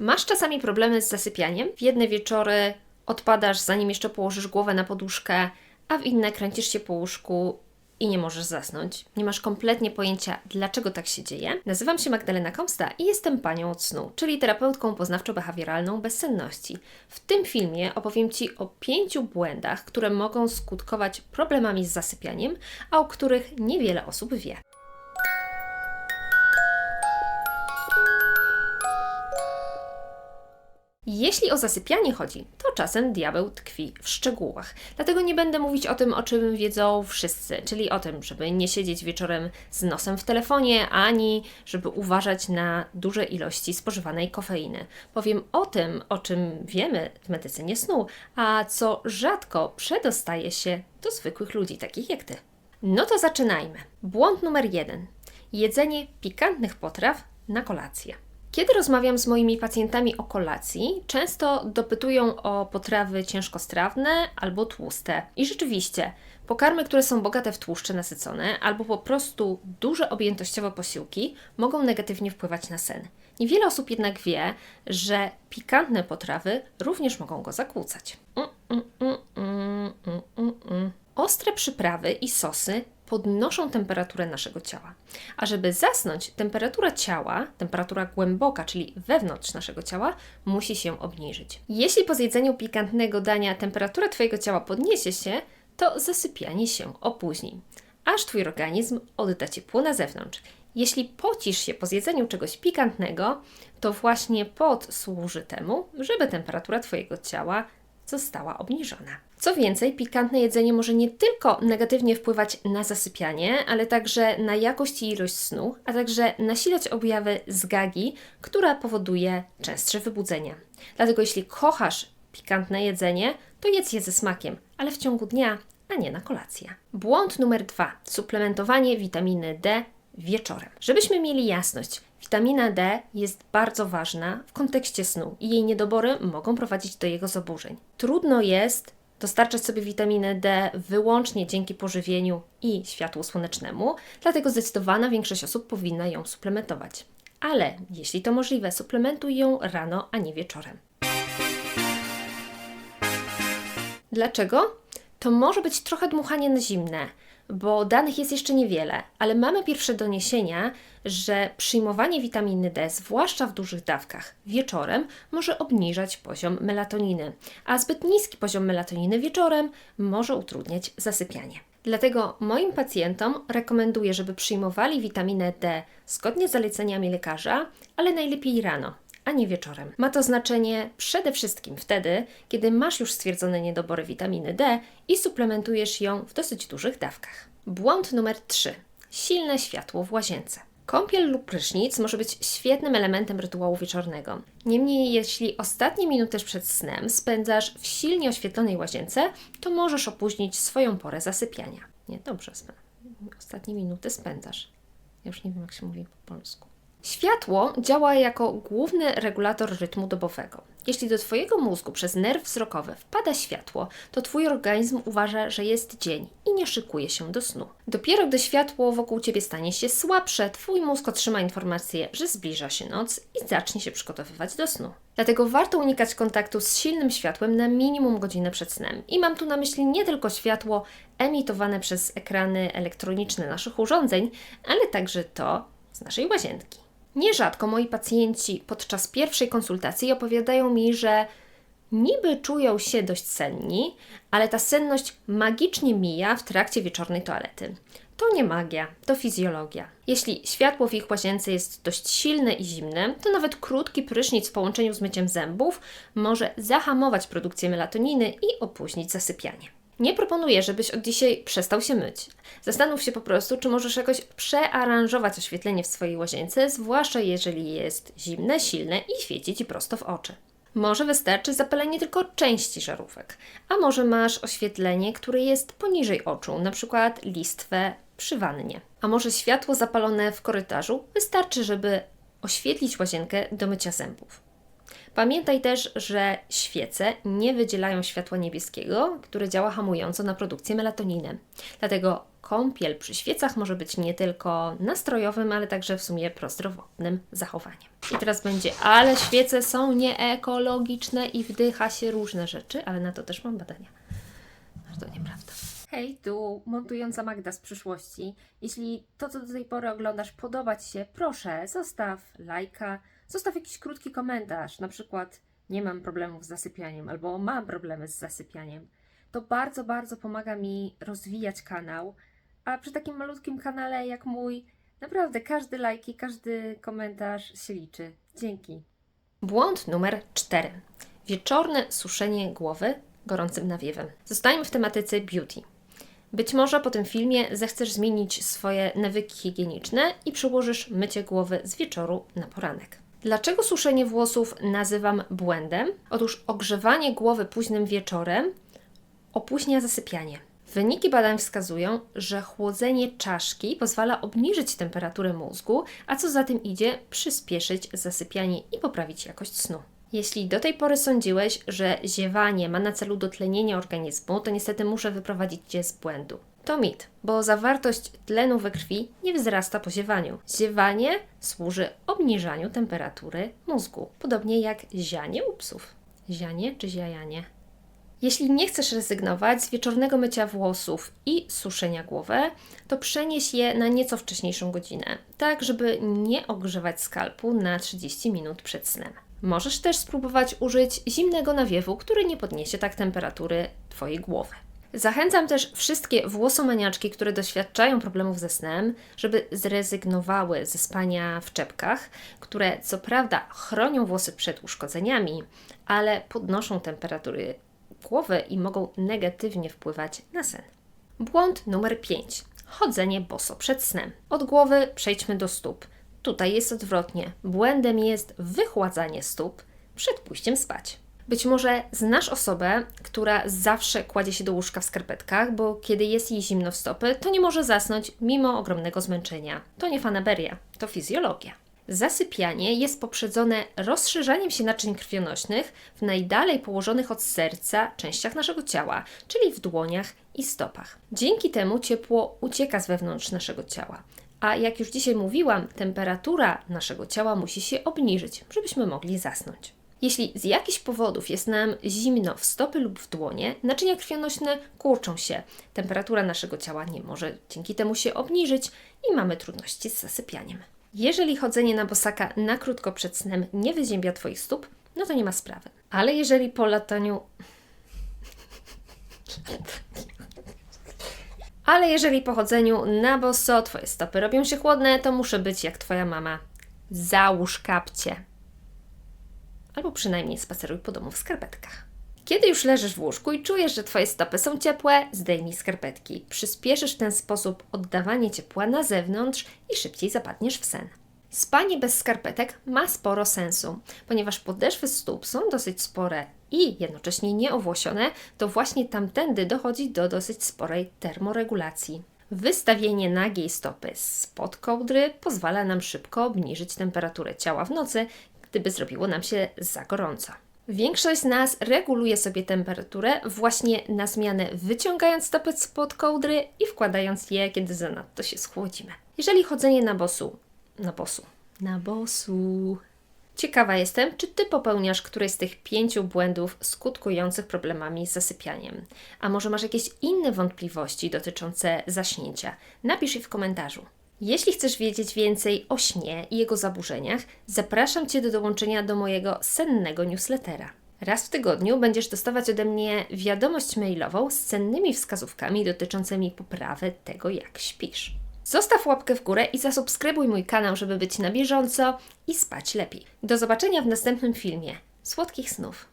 Masz czasami problemy z zasypianiem? W jedne wieczory odpadasz, zanim jeszcze położysz głowę na poduszkę, a w inne kręcisz się po łóżku i nie możesz zasnąć. Nie masz kompletnie pojęcia, dlaczego tak się dzieje. Nazywam się Magdalena Komsta i jestem panią od snu, czyli terapeutką poznawczo-behawioralną bezsenności. W tym filmie opowiem Ci o pięciu błędach, które mogą skutkować problemami z zasypianiem, a o których niewiele osób wie. Jeśli o zasypianie chodzi, to czasem diabeł tkwi w szczegółach. Dlatego nie będę mówić o tym, o czym wiedzą wszyscy, czyli o tym, żeby nie siedzieć wieczorem z nosem w telefonie, ani żeby uważać na duże ilości spożywanej kofeiny. Powiem o tym, o czym wiemy w medycynie snu, a co rzadko przedostaje się do zwykłych ludzi, takich jak ty. No to zaczynajmy. Błąd numer jeden. Jedzenie pikantnych potraw na kolację. Kiedy rozmawiam z moimi pacjentami o kolacji, często dopytują o potrawy ciężkostrawne albo tłuste. I rzeczywiście, pokarmy, które są bogate w tłuszcze nasycone albo po prostu duże objętościowe posiłki mogą negatywnie wpływać na sen. Niewiele osób jednak wie, że pikantne potrawy również mogą go zakłócać. Mm, mm, mm, mm, mm, mm, mm. Ostre przyprawy i sosy podnoszą temperaturę naszego ciała. A żeby zasnąć, temperatura ciała, temperatura głęboka, czyli wewnątrz naszego ciała, musi się obniżyć. Jeśli po zjedzeniu pikantnego dania temperatura Twojego ciała podniesie się, to zasypianie się opóźni, aż Twój organizm odda ciepło na zewnątrz. Jeśli pocisz się po zjedzeniu czegoś pikantnego, to właśnie pot służy temu, żeby temperatura Twojego ciała została obniżona. Co więcej, pikantne jedzenie może nie tylko negatywnie wpływać na zasypianie, ale także na jakość i ilość snu, a także nasilać objawy zgagi, która powoduje częstsze wybudzenia. Dlatego jeśli kochasz pikantne jedzenie, to jedz je ze smakiem, ale w ciągu dnia, a nie na kolację. Błąd numer dwa: suplementowanie witaminy D wieczorem. Żebyśmy mieli jasność, Witamina D jest bardzo ważna w kontekście snu i jej niedobory mogą prowadzić do jego zaburzeń. Trudno jest dostarczać sobie witaminę D wyłącznie dzięki pożywieniu i światłu słonecznemu, dlatego zdecydowana większość osób powinna ją suplementować. Ale jeśli to możliwe, suplementuj ją rano, a nie wieczorem. Dlaczego? To może być trochę dmuchanie na zimne bo danych jest jeszcze niewiele, ale mamy pierwsze doniesienia, że przyjmowanie witaminy D, zwłaszcza w dużych dawkach wieczorem, może obniżać poziom melatoniny, a zbyt niski poziom melatoniny wieczorem może utrudniać zasypianie. Dlatego moim pacjentom rekomenduję, żeby przyjmowali witaminę D zgodnie z zaleceniami lekarza, ale najlepiej rano, a nie wieczorem. Ma to znaczenie przede wszystkim wtedy, kiedy masz już stwierdzone niedobory witaminy D i suplementujesz ją w dosyć dużych dawkach. Błąd numer 3. Silne światło w łazience. Kąpiel lub prysznic może być świetnym elementem rytuału wieczornego. Niemniej, jeśli ostatnie minuty przed snem spędzasz w silnie oświetlonej łazience, to możesz opóźnić swoją porę zasypiania. Nie, dobrze, ostatnie minuty spędzasz. Ja już nie wiem, jak się mówi po polsku. Światło działa jako główny regulator rytmu dobowego. Jeśli do Twojego mózgu przez nerw wzrokowy wpada światło, to Twój organizm uważa, że jest dzień i nie szykuje się do snu. Dopiero gdy światło wokół Ciebie stanie się słabsze, Twój mózg otrzyma informację, że zbliża się noc i zacznie się przygotowywać do snu. Dlatego warto unikać kontaktu z silnym światłem na minimum godzinę przed snem. I mam tu na myśli nie tylko światło emitowane przez ekrany elektroniczne naszych urządzeń, ale także to z naszej łazienki. Nierzadko moi pacjenci podczas pierwszej konsultacji opowiadają mi, że niby czują się dość senni, ale ta senność magicznie mija w trakcie wieczornej toalety. To nie magia, to fizjologia. Jeśli światło w ich łazience jest dość silne i zimne, to nawet krótki prysznic w połączeniu z myciem zębów może zahamować produkcję melatoniny i opóźnić zasypianie. Nie proponuję, żebyś od dzisiaj przestał się myć. Zastanów się po prostu, czy możesz jakoś przearanżować oświetlenie w swojej łazience, zwłaszcza jeżeli jest zimne, silne i świeci Ci prosto w oczy. Może wystarczy zapalenie tylko części żarówek, a może masz oświetlenie, które jest poniżej oczu, na przykład listwę przy wannie. A może światło zapalone w korytarzu wystarczy, żeby oświetlić łazienkę do mycia zębów. Pamiętaj też, że świece nie wydzielają światła niebieskiego, które działa hamująco na produkcję melatoniny. Dlatego kąpiel przy świecach może być nie tylko nastrojowym, ale także w sumie prozdrowotnym zachowaniem. I teraz będzie, ale świece są nieekologiczne i wdycha się różne rzeczy, ale na to też mam badania. To nieprawda. Hej, tu montująca Magda z przyszłości. Jeśli to, co do tej pory oglądasz, podoba Ci się, proszę, zostaw lajka, zostaw jakiś krótki komentarz, na przykład nie mam problemów z zasypianiem albo mam problemy z zasypianiem. To bardzo, bardzo pomaga mi rozwijać kanał, a przy takim malutkim kanale jak mój, naprawdę każdy lajk i każdy komentarz się liczy. Dzięki. Błąd numer 4. Wieczorne suszenie głowy gorącym nawiewem. Zostańmy w tematyce beauty. Być może po tym filmie zechcesz zmienić swoje nawyki higieniczne i przełożysz mycie głowy z wieczoru na poranek. Dlaczego suszenie włosów nazywam błędem? Otóż ogrzewanie głowy późnym wieczorem opóźnia zasypianie. Wyniki badań wskazują, że chłodzenie czaszki pozwala obniżyć temperaturę mózgu, a co za tym idzie, przyspieszyć zasypianie i poprawić jakość snu. Jeśli do tej pory sądziłeś, że ziewanie ma na celu dotlenienie organizmu, to niestety muszę wyprowadzić Cię z błędu. To mit, bo zawartość tlenu we krwi nie wzrasta po ziewaniu. Ziewanie służy obniżaniu temperatury mózgu, podobnie jak zianie u psów. Zianie czy ziajanie? Jeśli nie chcesz rezygnować z wieczornego mycia włosów i suszenia głowy, to przenieś je na nieco wcześniejszą godzinę, tak żeby nie ogrzewać skalpu na 30 minut przed snem. Możesz też spróbować użyć zimnego nawiewu, który nie podniesie tak temperatury Twojej głowy. Zachęcam też wszystkie włosomaniaczki, które doświadczają problemów ze snem, żeby zrezygnowały ze spania w czepkach, które co prawda chronią włosy przed uszkodzeniami, ale podnoszą temperatury głowy i mogą negatywnie wpływać na sen. Błąd numer 5. Chodzenie boso przed snem. Od głowy przejdźmy do stóp. Tutaj jest odwrotnie. Błędem jest wychładzanie stóp przed pójściem spać. Być może znasz osobę, która zawsze kładzie się do łóżka w skarpetkach, bo kiedy jest jej zimno w stopy, to nie może zasnąć mimo ogromnego zmęczenia. To nie fanaberia, to fizjologia. Zasypianie jest poprzedzone rozszerzaniem się naczyń krwionośnych w najdalej położonych od serca częściach naszego ciała, czyli w dłoniach i stopach. Dzięki temu ciepło ucieka z wewnątrz naszego ciała. A jak już dzisiaj mówiłam, temperatura naszego ciała musi się obniżyć, żebyśmy mogli zasnąć. Jeśli z jakichś powodów jest nam zimno w stopy lub w dłonie, naczynia krwionośne kurczą się. Temperatura naszego ciała nie może dzięki temu się obniżyć i mamy trudności z zasypianiem. Jeżeli chodzenie na bosaka na krótko przed snem nie wyziębia Twoich stóp, no to nie ma sprawy. Ale jeżeli po lataniu... Ale jeżeli po chodzeniu na boso Twoje stopy robią się chłodne, to muszę być jak Twoja mama. Załóż kapcie. Albo przynajmniej spaceruj po domu w skarpetkach. Kiedy już leżysz w łóżku i czujesz, że Twoje stopy są ciepłe, zdejmij skarpetki. Przyspieszysz w ten sposób oddawanie ciepła na zewnątrz i szybciej zapadniesz w sen. Spanie bez skarpetek ma sporo sensu, ponieważ podeszwy stóp są dosyć spore i jednocześnie nieowłosione, to właśnie tamtędy dochodzi do dosyć sporej termoregulacji. Wystawienie nagiej stopy spod kołdry pozwala nam szybko obniżyć temperaturę ciała w nocy, gdyby zrobiło nam się za gorąco. Większość z nas reguluje sobie temperaturę właśnie na zmianę wyciągając stopy spod kołdry i wkładając je, kiedy zanadto się schłodzimy. Jeżeli chodzenie na bosu, na bosu, na bosu. Ciekawa jestem, czy Ty popełniasz któryś z tych pięciu błędów skutkujących problemami z zasypianiem. A może masz jakieś inne wątpliwości dotyczące zaśnięcia? Napisz je w komentarzu. Jeśli chcesz wiedzieć więcej o śnie i jego zaburzeniach, zapraszam Cię do dołączenia do mojego sennego newslettera. Raz w tygodniu będziesz dostawać ode mnie wiadomość mailową z cennymi wskazówkami dotyczącymi poprawy tego, jak śpisz. Zostaw łapkę w górę i zasubskrybuj mój kanał, żeby być na bieżąco i spać lepiej. Do zobaczenia w następnym filmie. Słodkich snów!